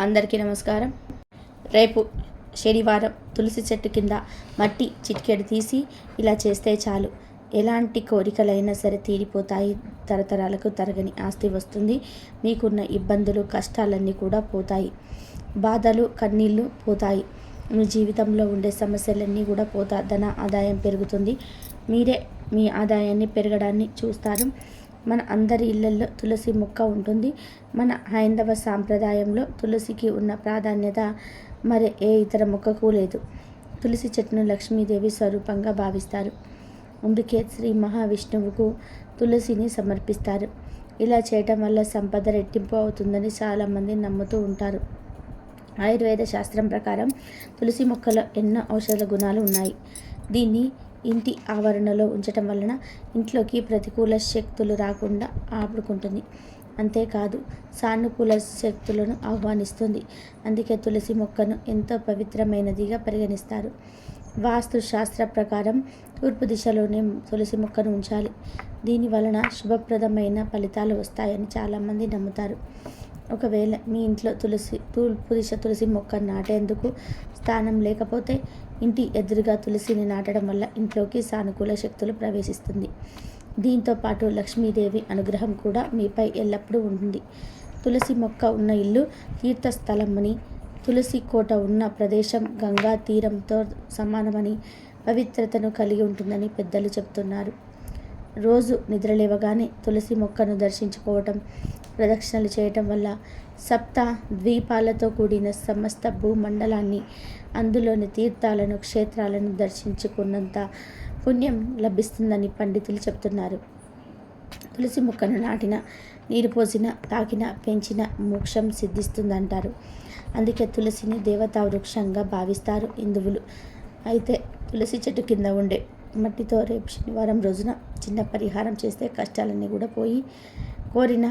అందరికీ నమస్కారం. రేపు శనివారం తులసి చెట్టు కింద మట్టి చిట్కెడు తీసి ఇలా చేస్తే చాలు. ఎలాంటి కోరికలైనా సరే తీరిపోతాయి. తరతరాలకు తరగని ఆస్తి వస్తుంది. మీకున్న ఇబ్బందులు కష్టాలన్నీ కూడా పోతాయి. బాధలు కన్నీళ్ళు పోతాయి. మీ జీవితంలో ఉండే సమస్యలన్నీ కూడా పోతా ధన ఆదాయం పెరుగుతుంది. మీరే మీ ఆదాయాన్ని పెరగడాన్ని చూస్తారు. మన అందరి ఇళ్ళలో తులసి మొక్క ఉంటుంది. మన హైందవ సాంప్రదాయంలో తులసికి ఉన్న ప్రాధాన్యత మరి ఏ ఇతర మొక్కకు లేదు. తులసి చెట్టును లక్ష్మీదేవి స్వరూపంగా భావిస్తారు. అందుకే శ్రీ మహావిష్ణువుకు తులసిని సమర్పిస్తారు. ఇలా చేయటం వల్ల సంపద రెట్టింపు అవుతుందని చాలామంది నమ్ముతూ ఉంటారు. ఆయుర్వేద శాస్త్రం ప్రకారం తులసి మొక్కలో ఎన్నో ఔషధ గుణాలు ఉన్నాయి. దీన్ని ఇంటి ఆవరణలో ఉంచటం వలన ఇంట్లోకి ప్రతికూల శక్తులు రాకుండా ఆపుకుంటుంది. అంతేకాదు సానుకూల శక్తులను ఆహ్వానిస్తుంది. అందుకే తులసి మొక్కను ఎంతో పవిత్రమైనదిగా పరిగణిస్తారు. వాస్తు శాస్త్ర ప్రకారం తూర్పు దిశలోనే తులసి మొక్కను ఉంచాలి. దీని వలన శుభప్రదమైన ఫలితాలు వస్తాయని చాలామంది నమ్ముతారు. ఒకవేళ మీ ఇంట్లో తులసి తూర్పు దిశ తులసి మొక్క నాటేందుకు స్థానం లేకపోతే ఇంటి ఎదురుగా తులసిని నాటడం వల్ల ఇంట్లోకి సానుకూల శక్తులు ప్రవేశిస్తుంది. దీంతో పాటు లక్ష్మీదేవి అనుగ్రహం కూడా మీపై ఎల్లప్పుడూ ఉంటుంది. తులసి మొక్క ఉన్న ఇల్లు తీర్థస్థలమని తులసి కోట ఉన్న ప్రదేశం గంగా తీరంతో సమానమని పవిత్రతను కలిగి ఉంటుందని పెద్దలు చెబుతున్నారు. రోజు నిద్రలేవగానే తులసి మొక్కను దర్శించుకోవటం ప్రదక్షిణలు చేయటం వల్ల సప్త ద్వీపాలతో కూడిన సమస్త భూమండలాన్ని అందులోని తీర్థాలను క్షేత్రాలను దర్శించుకున్నంత పుణ్యం లభిస్తుందని పండితులు చెప్తున్నారు. తులసి మొక్కను నాటిన నీరు పోసిన తాకిన పెంచిన మోక్షం సిద్ధిస్తుందంటారు. అందుకే తులసిని దేవతా వృక్షంగా భావిస్తారు హిందువులు. అయితే తులసి చెట్టు కింద ఉండే మట్టితో రేపు శనివారం రోజున చిన్న పరిహారం చేస్తే కష్టాలన్నీ కూడా పోయి కోరిన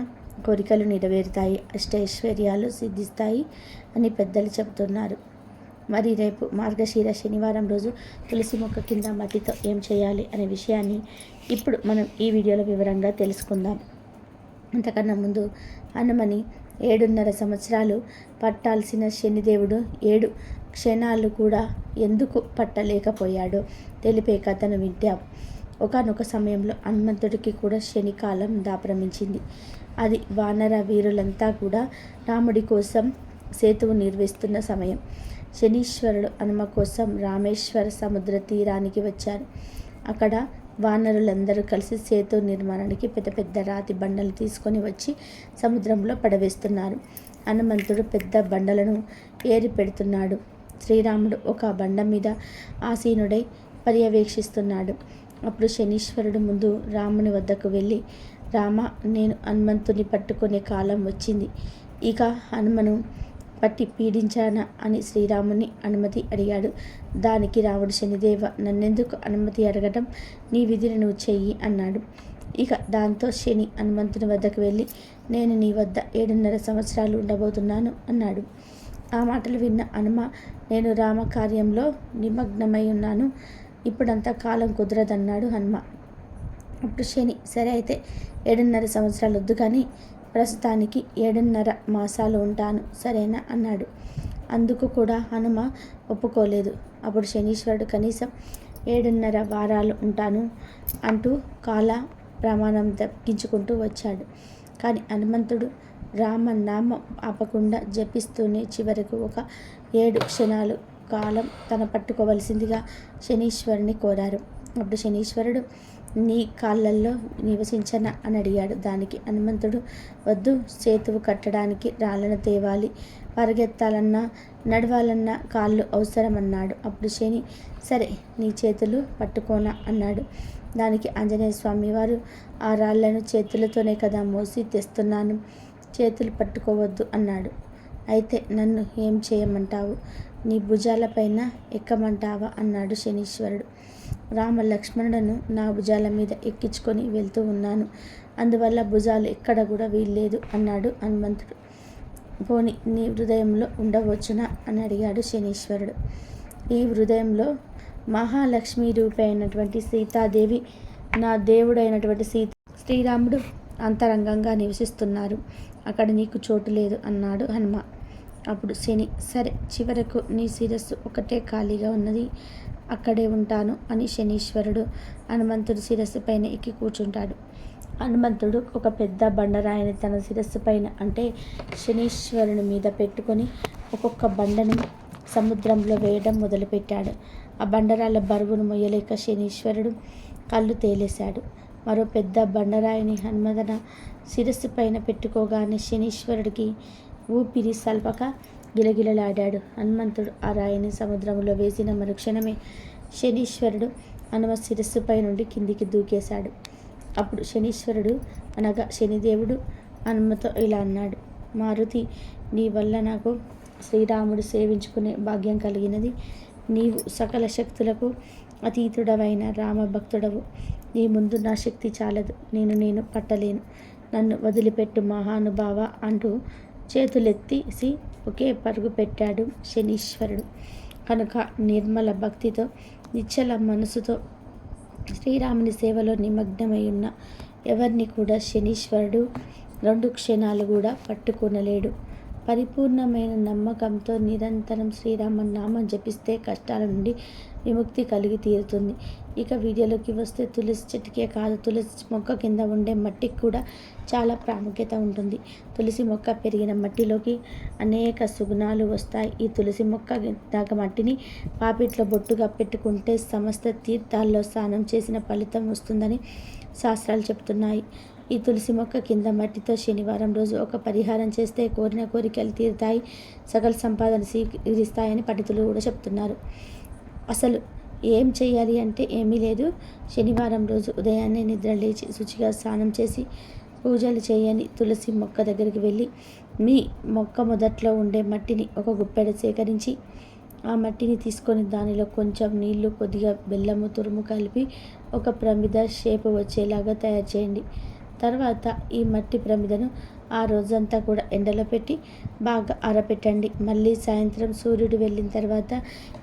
కోరికలు నెరవేరుతాయి అష్టైశ్వర్యాలు సిద్ధిస్తాయి అని పెద్దలు చెబుతున్నారు. మరి రేపు మార్గశీర శనివారం రోజు తులసి మొక్క కింద మట్టితో ఏం చేయాలి అనే విషయాన్ని ఇప్పుడు మనం ఈ వీడియోలో వివరంగా తెలుసుకుందాం. అంతకన్నా ముందు హనుమని ఏడున్నర సంవత్సరాలు పట్టాల్సిన శనిదేవుడు ఏడు క్షణాలు కూడా ఎందుకు పట్టలేకపోయాడో తెలిపే కథను వింటాం. ఒకనొక సమయంలో హనుమంతుడికి కూడా శనికాలం దాప్రమించింది. అది వానర వీరులంతా కూడా రాముడి కోసం సేతువు నిర్వహిస్తున్న సమయం. శనీశ్వరుడు హనుమ కోసం రామేశ్వర సముద్ర తీరానికి వచ్చారు. అక్కడ వానరులందరూ కలిసి సేతు నిర్మాణానికి పెద్ద పెద్ద రాతి బండలు తీసుకొని వచ్చి సముద్రంలో పడవేస్తున్నారు. హనుమంతుడు పెద్ద బండలను ఏరి పెడుతున్నాడు. శ్రీరాముడు ఒక బండ మీద ఆసీనుడై పర్యవేక్షిస్తున్నాడు. అప్పుడు శనీశ్వరుడు ముందు రాముని వద్దకు వెళ్ళి రామ నేను హనుమంతుని పట్టుకునే కాలం వచ్చింది. ఇక హనుమను పట్టి పీడించానా అని శ్రీరాముని అనుమతి అడిగాడు. దానికి రాముడు శనిదేవ నన్నెందుకు అనుమతి అడగటం? నీ విధిని నువ్వు చెయ్యి అన్నాడు. ఇక దాంతో శని హనుమంతుని వద్దకు వెళ్ళి నేను నీ వద్ద ఏడున్నర సంవత్సరాలు ఉండబోతున్నాను అన్నాడు. ఆ మాటలు విన్న హనుమ నేను రామ కార్యంలో నిమగ్నమై ఉన్నాను. ఇప్పుడంతా కాలం కుదరదన్నాడు హనుమ. అప్పుడు శని సరే అయితే ఏడున్నర సంవత్సరాలు వద్దు కానీ ప్రస్తుతానికి ఏడున్నర మాసాలు ఉంటాను సరేనా? అన్నాడు. అందుకు కూడా హనుమ ఒప్పుకోలేదు. అప్పుడు శనీశ్వరుడు కనీసం ఏడున్నర వారాలు ఉంటాను అంటూ కాల ప్రమాణం తగ్గించుకుంటూ వచ్చాడు. కానీ హనుమంతుడు రామనామం ఆపకుండా జపిస్తూనే చివరకు ఒక ఏడు క్షణాలు కాలం తన పట్టుకోవలసిందిగా శనీశ్వరుని కోరారు. అప్పుడు శనీశ్వరుడు నీ కాళ్ళల్లో నివసించన అని అడిగాడు. దానికి హనుమంతుడు వద్దు సేతువు కట్టడానికి రాళ్ళను తేవాలి పరిగెత్తాలన్నా నడవాలన్నా కాళ్ళు అవసరమన్నాడు. అప్పుడు శని సరే నీ చేతులు పట్టుకోనా అన్నాడు. దానికి ఆంజనేయ స్వామి వారు ఆ రాళ్ళను చేతులతోనే కదా మోసి తెస్తున్నాను చేతులు పట్టుకోవద్దు అన్నాడు. అయితే నన్ను ఏం చేయమంటావు? నీ భుజాలపైన ఎక్కమంటావా? అన్నాడు శనీశ్వరుడు. రామ లక్ష్మణులను నా భుజాల మీద ఎక్కించుకొని వెళ్తూ ఉన్నాను. అందువల్ల భుజాలు ఎక్కడ కూడా వీల్లేదు అన్నాడు హనుమంతుడు. పోని నీ హృదయంలో ఉండవచ్చునా? అని అడిగాడు శనీశ్వరుడు. ఈ హృదయంలో మహాలక్ష్మి రూపి అయినటువంటి సీతాదేవి నా దేవుడైనటువంటి సీత శ్రీరాముడు అంతరంగంగా నివసిస్తున్నారు. అక్కడ నీకు చోటు లేదు అన్నాడు హనుమ. అప్పుడు శని సరే చివరకు నీ శిరస్సు ఒకటే ఖాళీగా ఉన్నది. అక్కడే ఉంటాను అని శనీశ్వరుడు హనుమంతుడు శిరస్సు పైన ఎక్కి కూర్చుంటాడు. హనుమంతుడు ఒక పెద్ద బండరాయిని తన శిరస్సు పైన అంటే శనీశ్వరుని మీద పెట్టుకొని ఒక్కొక్క బండను సముద్రంలో వేయడం మొదలుపెట్టాడు. ఆ బండరాళ్ళ బరువును మొయ్యలేక శనీశ్వరుడు కళ్ళు తేలేశాడు. మరో పెద్ద బండరాయిని హనుమదన శిరస్సు పైన పెట్టుకోగానే శనీశ్వరుడికి ఊపిరి సల్పక గిలగిలలాడాడు. హనుమంతుడు ఆ రాయిని సముద్రంలో వేసిన మరుక్షణమే శనీశ్వరుడు హనుమ శిరస్సుపై నుండి కిందికి దూకేశాడు. అప్పుడు శనీశ్వరుడు అనగా శనిదేవుడు హనుమతో ఇలా అన్నాడు మారుతి నీ వల్ల నాకు శ్రీరాముడు సేవించుకునే భాగ్యం కలిగినది. నీవు సకల శక్తులకు అతీతుడవైన రామభక్తుడవు. నీ ముందు నా శక్తి చాలదు. నేను నేను పట్టలేను. నన్ను వదిలిపెట్టు మహానుభావ అంటూ చేతులెత్తేసి ఒకే పరుగు పెట్టాడు శనీశ్వరుడు. కనుక నిర్మల భక్తితో నిశ్చల మనసుతో శ్రీరాముని సేవలో నిమగ్నమై ఉన్న ఎవరిని కూడా శనీశ్వరుడు రెండు క్షణాలు కూడా పట్టుకొనలేడు. పరిపూర్ణమైన నమ్మకంతో నిరంతరం శ్రీరామ నామం జపిస్తే కష్టాల నుండి విముక్తి కలిగి తీరుతుంది. ఇక వీడియోలోకి వస్తే తులసి చెట్టుకే కాదు తులసి మొక్క కింద ఉండే మట్టికి కూడా చాలా ప్రాముఖ్యత ఉంటుంది. తులసి మొక్క పెరిగిన మట్టిలోకి అనేక సుగుణాలు వస్తాయి. ఈ తులసి మొక్క దాకా మట్టిని పాపిట్లో బొట్టుగా పెట్టుకుంటే సమస్త తీర్థాల్లో స్నానం చేసిన ఫలితం వస్తుందని శాస్త్రాలు చెప్తున్నాయి. ఈ తులసి మొక్క కింద మట్టితో శనివారం రోజు ఒక పరిహారం చేస్తే కోరిన కోరికలు తీరుతాయి. సకల సంపాదన స్వీకరిస్తాయని పండితులు కూడా చెప్తున్నారు. అసలు ఏం చేయాలి అంటే ఏమీ లేదు. శనివారం రోజు ఉదయాన్నే నిద్ర లేచి శుచిగా స్నానం చేసి పూజలు చేయని తులసి మొక్క దగ్గరికి వెళ్ళి మీ మొక్క మొదట్లో ఉండే మట్టిని ఒక గుప్పెడ సేకరించి ఆ మట్టిని తీసుకొని దానిలో కొంచెం నీళ్ళు కొద్దిగా బెల్లము తురుము కలిపి ఒక ప్రమిద షేపు వచ్చేలాగా తయారు చేయండి. తర్వాత ఈ మట్టి ప్రమిదను ఆ రోజంతా కూడా ఎండలో పెట్టి బాగా ఆరపెట్టండి. మళ్ళీ సాయంత్రం సూర్యుడు వెళ్ళిన తర్వాత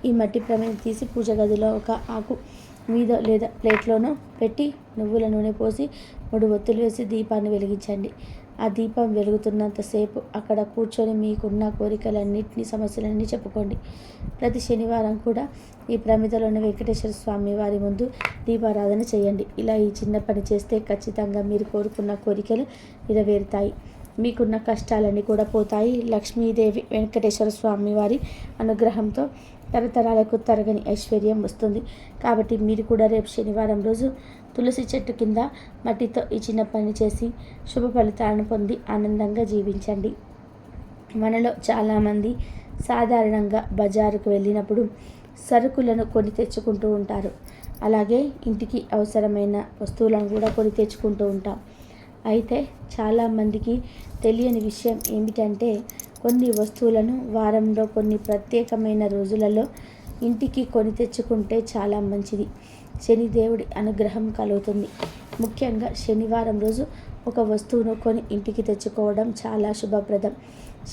ఈ మట్టి ప్రమిద తీసి పూజ గదిలో ఒక ఆకు మీద లేదా ప్లేట్లోనో పెట్టి నువ్వుల నూనె పోసి మూడు ఒత్తులు వేసి దీపాన్ని వెలిగించండి. ఆ దీపం వెలుగుతున్నంతసేపు అక్కడ కూర్చొని మీకున్న కోరికలన్నింటినీ సమస్యలన్నీ చెప్పుకోండి. ప్రతి శనివారం కూడా ఈ ప్రమిదలోని వెంకటేశ్వర స్వామి వారి ముందు దీపారాధన చేయండి. ఇలా ఈ చిన్న పని చేస్తే ఖచ్చితంగా మీరు కోరుకున్న కోరికలు నెరవేరుతాయి. మీకున్న కష్టాలన్నీ కూడా పోతాయి. లక్ష్మీదేవి వెంకటేశ్వర స్వామి వారి అనుగ్రహంతో తరతరాలకు తరగని ఐశ్వర్యం వస్తుంది. కాబట్టి మీరు కూడా రేపు శనివారం రోజు తులసి చెట్టు కింద మట్టితో ఈ చిన్న పని చేసి శుభ ఫలితాలను పొంది ఆనందంగా జీవించండి. మనలో చాలామంది సాధారణంగా బజారుకు వెళ్ళినప్పుడు సరుకులను కొని తెచ్చుకుంటూ ఉంటారు. అలాగే ఇంటికి అవసరమైన వస్తువులను కూడా కొని తెచ్చుకుంటూ ఉంటాం. అయితే చాలామందికి తెలియని విషయం ఏమిటంటే కొన్ని వస్తువులను వారంలో కొన్ని ప్రత్యేకమైన రోజులలో ఇంటికి కొని తెచ్చుకుంటే చాలా మంచిది. శనిదేవుడి అనుగ్రహం కలుగుతుంది. ముఖ్యంగా శనివారం రోజు ఒక వస్తువును కొని ఇంటికి తెచ్చుకోవడం చాలా శుభప్రదం.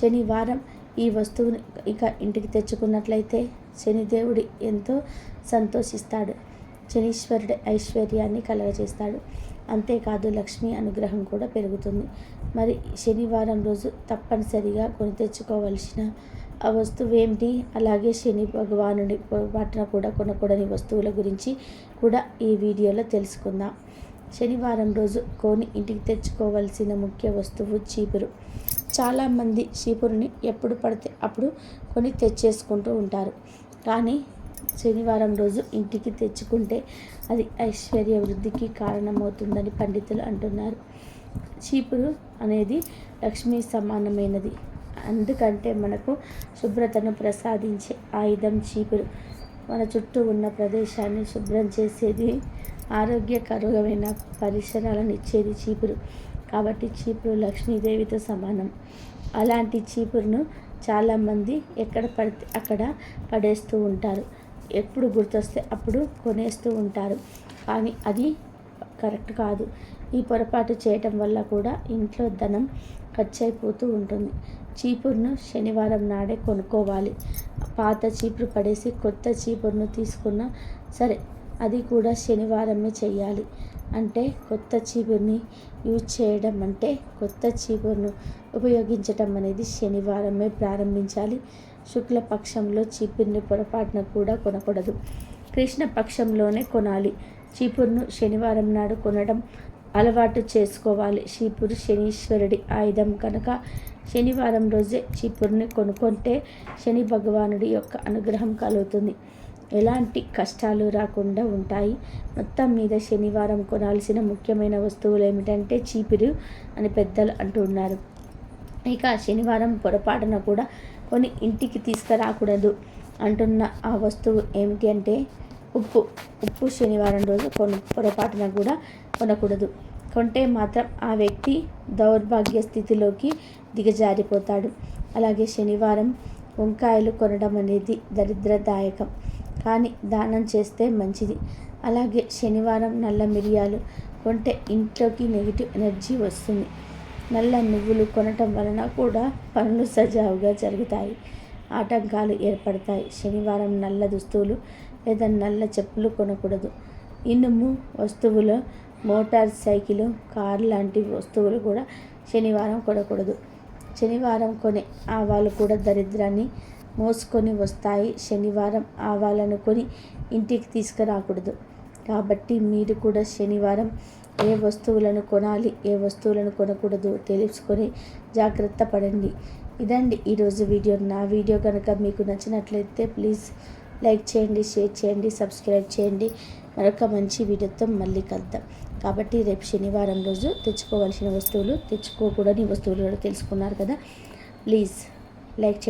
శనివారం ఈ వస్తువును ఇక ఇంటికి తెచ్చుకున్నట్లయితే శనిదేవుడి ఎంతో సంతోషిస్తాడు. శనీశ్వరుడి ఐశ్వర్యాన్ని కలగజేస్తాడు. అంతేకాదు లక్ష్మీ అనుగ్రహం కూడా పెరుగుతుంది. మరి శనివారం రోజు తప్పనిసరిగా కొని తెచ్చుకోవలసిన ఆ వస్తువు ఏమిటి అలాగే శని భగవానుడి పట్ల కూడా కొనకూడని వస్తువుల గురించి కూడా ఈ వీడియోలో తెలుసుకుందాం. శనివారం రోజు కొని ఇంటికి తెచ్చుకోవలసిన ముఖ్య వస్తువు చీపురు. చాలామంది చీపురుని ఎప్పుడు పడితే అప్పుడు కొని తెచ్చేసుకుంటూ ఉంటారు. కానీ శనివారం రోజు ఇంటికి తెచ్చుకుంటే అది ఐశ్వర్య వృద్ధికి కారణమవుతుందని పండితులు అంటున్నారు. చీపురు అనేది లక్ష్మీ సమానమైనది. అందుకంటే మనకు శుభ్రతను ప్రసాదించే ఆయుధం చీపురు. మన చుట్టూ ఉన్న ప్రదేశాన్ని శుభ్రం చేసేది ఆరోగ్యకరమైన పరిసరాలను ఇచ్చేది చీపురు. కాబట్టి చీపురు లక్ష్మీదేవితో సమానం. అలాంటి చీపురును చాలామంది ఎక్కడ పడితే అక్కడ పడేస్తూ ఉంటారు. ఎప్పుడు గుర్తొస్తే అప్పుడు కొనేస్తూ ఉంటారు. కానీ అది కరెక్ట్ కాదు. ఈ పొరపాటు చేయటం వల్ల కూడా ఇంట్లో ధనం ఖర్చు అయిపోతూ ఉంటుంది. చీపురును శనివారం నాడే కొనుక్కోవాలి. పాత చీపురు పడేసి కొత్త చీపురును తీసుకున్న సరే అది కూడా శనివారమే చేయాలి అంటే కొత్త చీపుర్ని యూజ్ చేయడం అంటే కొత్త చీపురును ఉపయోగించటం అనేది శనివారమే ప్రారంభించాలి. శుక్లపక్షంలో చీపుర్ని పొరపాటున కూడా కొనకూడదు. కృష్ణపక్షంలోనే కొనాలి. చీపురును శనివారం నాడు కొనడం అలవాటు చేసుకోవాలి. చీపురు శనీశ్వరుడి ఆయుధం కనుక శనివారం రోజే చీపురుని కొనుక్కుంటే శని భగవానుడి యొక్క అనుగ్రహం కలుగుతుంది. ఎలాంటి కష్టాలు రాకుండా ఉంటాయి. మొత్తం మీద శనివారం కొనాల్సిన ముఖ్యమైన వస్తువులు ఏమిటంటే చీపురు అని పెద్దలు అంటున్నారు. ఇక శనివారం పొరపాటున కూడా కొని ఇంటికి తీసుకురాకూడదు అంటున్న ఆ వస్తువు ఏమిటి అంటే ఉప్పు. ఉప్పు శనివారం రోజు కొను పొరపాటున కూడా కొనకూడదు. కొంటే మాత్రం ఆ వ్యక్తి దౌర్భాగ్య స్థితిలోకి దిగజారిపోతాడు. అలాగే శనివారం వంకాయలు కొనడం అనేది దరిద్రదాయకం. కానీ దానం చేస్తే మంచిది. అలాగే శనివారం నల్ల మిరియాలు కొంటే ఇంట్లోకి నెగిటివ్ ఎనర్జీ వస్తుంది. నల్ల నువ్వులు కొనటం వలన కూడా పనులు సజావుగా జరుగుతాయి. ఆటంకాలు ఏర్పడతాయి. శనివారం నల్ల దుస్తువులు లేదా నల్ల చెప్పులు కొనకూడదు. ఇనుము వస్తువులు మోటార్ సైకిల్ కార్ లాంటి వస్తువులు కూడా శనివారం కొనకూడదు. శనివారం కొనే ఆవాలు కూడా దరిద్రాన్ని మోసుకొని వస్తాయి. శనివారం ఆవాలను కొని ఇంటికి తీసుకురాకూడదు. కాబట్టి మీరు కూడా శనివారం ఏ వస్తువులను కొనాలి ఏ వస్తువులను కొనకూడదు తెలుసుకొని జాగ్రత్త పడండి. ఇదండి ఈరోజు వీడియో. నా వీడియో కనుక మీకు నచ్చినట్లయితే ప్లీజ్ లైక్ చేయండి షేర్ చేయండి సబ్స్క్రైబ్ చేయండి. మరొక మంచి వీడియోతో మళ్ళీ కలుద్దాం. కాబట్టి రేపు శనివారం రోజు తెచ్చుకోవాల్సిన వస్తువులు తెచ్చుకోకూడని వస్తువులు కూడా తెలుసుకున్నారు కదా. ప్లీజ్ లైక్ చేయండి.